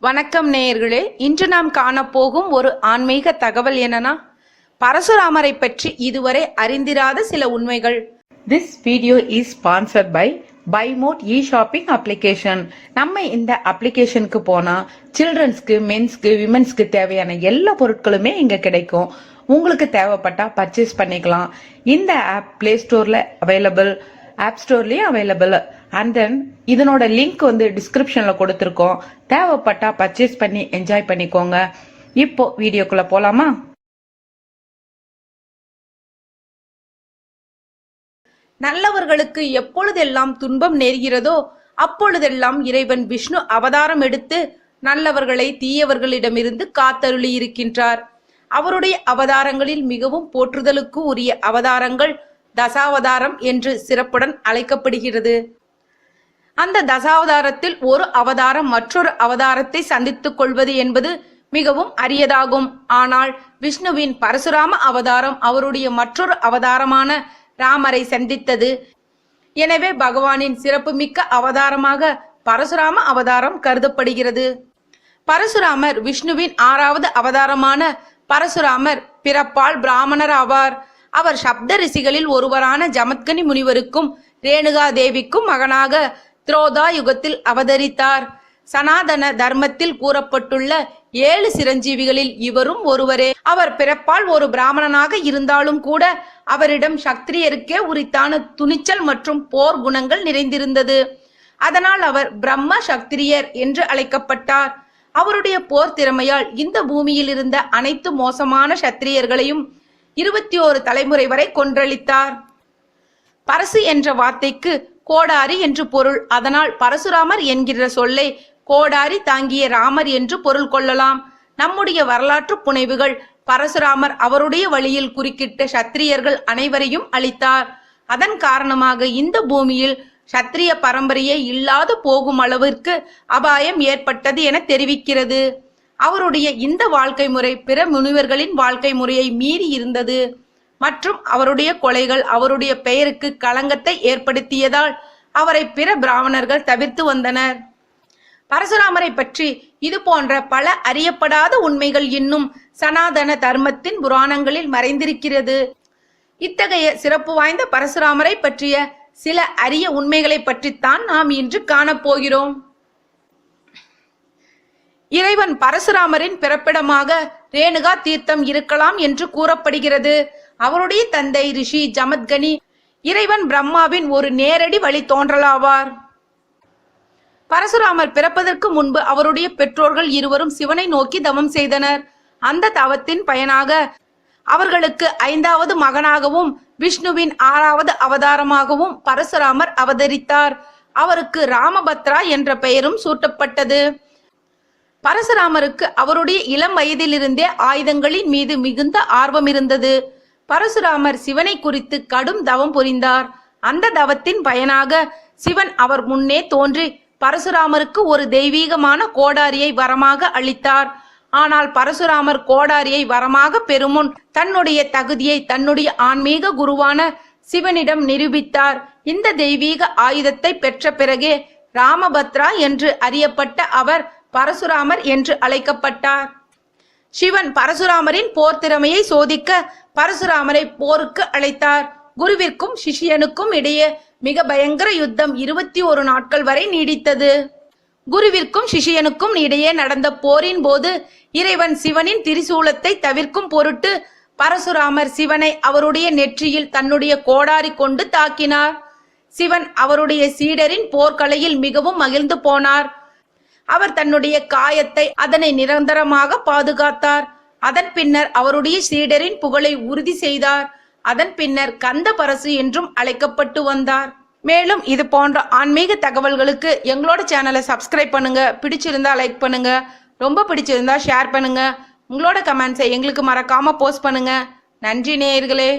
வணக்கம் நேயர்களே. இன்று நாம் காணப்போகும் ஒரு ஆன்மீக தகவல் என்னன்னா பரசுராமரை பற்றி இதுவரை அறிந்திராத சில உண்மைகள். This video is sponsored by பைமோட் e shopping application நம்ம இந்த அப்ளிகேஷனுக்கு போனா சில்ட்ரன்ஸ்க்கு மென்ஸ்க்கு விமென்ஸ்க்கு தேவையான எல்லா பொருட்களுமே இங்க கிடைக்கும். உங்களுக்கு தேவைப்பட்டா பர்ச்சேஸ் பண்ணிக்கலாம். இந்த ஆப் பிளே ஸ்டோர்ல அவைலபிள் ஆப் ஸ்டோர்லேயும் அவைலபிள் அண்ட் தென் இதனோட லிங்க் வந்து டிஸ்கிரிப்ஷனில் கொடுத்துருக்கோம். தேவைப்பட்டா பர்ச்சேஸ் பண்ணி என்ஜாய் பண்ணிக்கோங்க. இப்போ வீடியோக்குள்ள போலாமா? நல்லவர்களுக்கு எப்பொழுதெல்லாம் துன்பம் நேர்கிறதோ அப்பொழுதெல்லாம் இறைவன் விஷ்ணு அவதாரம் எடுத்து நல்லவர்களை தீயவர்களிடமிருந்து காத்தருளி இருக்கின்றார் அவருடைய அவதாரங்களில் மிகவும் போற்றுதலுக்கு உரிய அவதாரங்கள் தசாவதாரம் என்று சிறப்புடன் அழைக்கப்படுகிறது. அந்த தசாவதாரத்தில் ஒரு அவதாரம் மற்றொரு அவதாரத்தை சந்தித்துக் கொள்வது என்பது மிகவும் அரியதாகும். ஆனால் விஷ்ணுவின் பரசுராம அவதாரம் அவருடைய மற்றொரு அவதாரமான ராமரை சந்தித்தது. எனவே பகவானின் சிறப்புமிக்க அவதாரமாக பரசுராம அவதாரம் கருதப்படுகிறது. பரசுராமர் விஷ்ணுவின் ஆறாவது அவதாரமான பரசுராமர் பிறப்பால் பிராமணர் ஆவார் அவர் சப்த ரிஷிகளில் ஒருவரான ஜமத்கனி முனிவருக்கும் ரேணுகா தேவிக்கும் மகனாக திரோதா யுகத்தில் அவதரித்தார். சனாதன தர்மத்தில் கூறப்பட்டுள்ள ஏழு சிரஞ்சீவிகளில் இவரும் ஒருவரே. அவர் பிறப்பால் ஒரு பிராமணனாக இருந்தாலும் கூட அவரிடம் சக்திரியருக்கே உரித்தான துணிச்சல் மற்றும் போர் குணங்கள் நிறைந்திருந்தது. அதனால் அவர் பிரம்ம சக்திரியர் என்று அழைக்கப்பட்டார். அவருடைய போர் திறமையால் இந்த பூமியில் இருந்த அனைத்து மோசமான சத்திரியர்களையும் இருபத்தி ஓரு தலைமுறை வரை கொன்றளித்தார். பரசு என்ற வார்த்தைக்கு கோடாரி என்று பொருள். அதனால் பரசுராமர் என்கிற சொல்லை கோடாரி தாங்கிய ராமர் என்று பொருள் கொள்ளலாம். நம்முடைய வரலாற்று புனைவுகள் பரசுராமர் அவருடைய வழியில் குறுக்கிட்ட சத்திரியர்கள் அனைவரையும் அளித்தார் அதன் காரணமாக இந்த பூமியில் சத்திரிய பரம்பரையே இல்லாது போகும் அளவிற்கு அபாயம் ஏற்பட்டது என தெரிவிக்கிறது. அவருடைய இந்த வாழ்க்கை முறை பிற முனிவர்களின் வாழ்க்கை முறையை மீறி இருந்தது. மற்றும் அவருடைய கொலைகள் அவருடைய பெயருக்கு களங்கத்தை ஏற்படுத்தியதால் அவரை பிற பிராமணர்கள் தவிர்த்து வந்தனர். பரசுராமரை பற்றி இது போன்ற பல அறியப்படாத உண்மைகள் இன்னும் சனாதன தர்மத்தின் புராணங்களில் மறைந்திருக்கிறது. இத்தகைய சிறப்பு வாய்ந்த பரசுராமரை பற்றிய சில அரிய உண்மைகளை பற்றித்தான் நாம் இன்று காணப்போகிறோம். இறைவன் பரசுராமரின் பிறப்பிடமாக ரேணுகா தீர்த்தம் இருக்கலாம் என்று கூறப்படுகிறது. அவருடைய தந்தை ரிஷி ஜமத்கனி இறைவன் பிரம்மாவின் ஒரு நேரடி வழி தோன்றலாவார். பரசுராமர் பிறப்பதற்கு முன்பு அவருடைய பெற்றோர்கள் இருவரும் சிவனை நோக்கி தவம் செய்தனர். அந்த தவத்தின் பயனாக அவர்களுக்கு ஐந்தாவது மகனாகவும் விஷ்ணுவின் ஆறாவது அவதாரமாகவும் பரசுராமர் அவதரித்தார். அவருக்கு ராமபத்ரா என்ற பெயரும் சூட்டப்பட்டது. பரசுராமருக்கு அவருடைய இளம் வயதிலிருந்தே ஆயுதங்களின் மீது மிகுந்த ஆர்வம் இருந்தது. பரசுராமர் சிவனை குறித்து கடும் தவம் புரிந்தார். அந்த தவத்தின் பயனாக சிவன் அவர் முன்னே தோன்றி பரசுராமருக்கு ஒரு தெய்வீகமான கோடாரியை வரமாக அளித்தார். ஆனால் பரசுராமர் கோடாரியை வரமாக பெறுமுன் தன்னுடைய தகுதியை தன்னுடைய ஆன்மீக குருவான சிவனிடம் நிரூபித்தார். இந்த தெய்வீக ஆயுதத்தை பெற்ற பிறகே ராமபத்ரா என்று அறியப்பட்ட அவர் பரசுராமர் என்று அழைக்கப்பட்டார். சிவன் பரசுராமரின் போர் திறமையை சோதிக்க பரசுராமரை போருக்கு அழைத்தார். குருவிற்கும் சிஷியனுக்கும் இடையே மிக பயங்கர யுத்தம் இருபத்தி ஒரு நாட்கள் வரை நீடித்தது. குருவிற்கும் சிஷியனுக்கும் இடையே நடந்த போரின் போது இறைவன் சிவனின் திரிசூலத்தை தவிர்க்கும் பொருட்டு பரசுராமர் சிவனை அவருடைய நெற்றியில் தன்னுடைய கோடாரி கொண்டு தாக்கினார். சிவன் அவருடைய சீடரின் போர்க்கலையில் மிகவும் மகிழ்ந்து போனார். அவர் தன்னுடைய காயத்தை அதனை நிரந்தரமாக பாதுகாத்தார். அதன் பின்னர் அவருடைய சீடரின் புகழை உறுதி செய்தார். அதன் பின்னர் கந்த பரசு என்றும் அழைக்கப்பட்டு வந்தார். மேலும் இது போன்ற ஆன்மீக தகவல்களுக்கு எங்களோட சேனலை சப்ஸ்கிரைப் பண்ணுங்க. பிடிச்சிருந்தா லைக் பண்ணுங்க. ரொம்ப பிடிச்சிருந்தா ஷேர் பண்ணுங்க. உங்களோட கமெண்ட்ஸை எங்களுக்கு மறக்காம போஸ்ட் பண்ணுங்க. நன்றி நேயர்களே.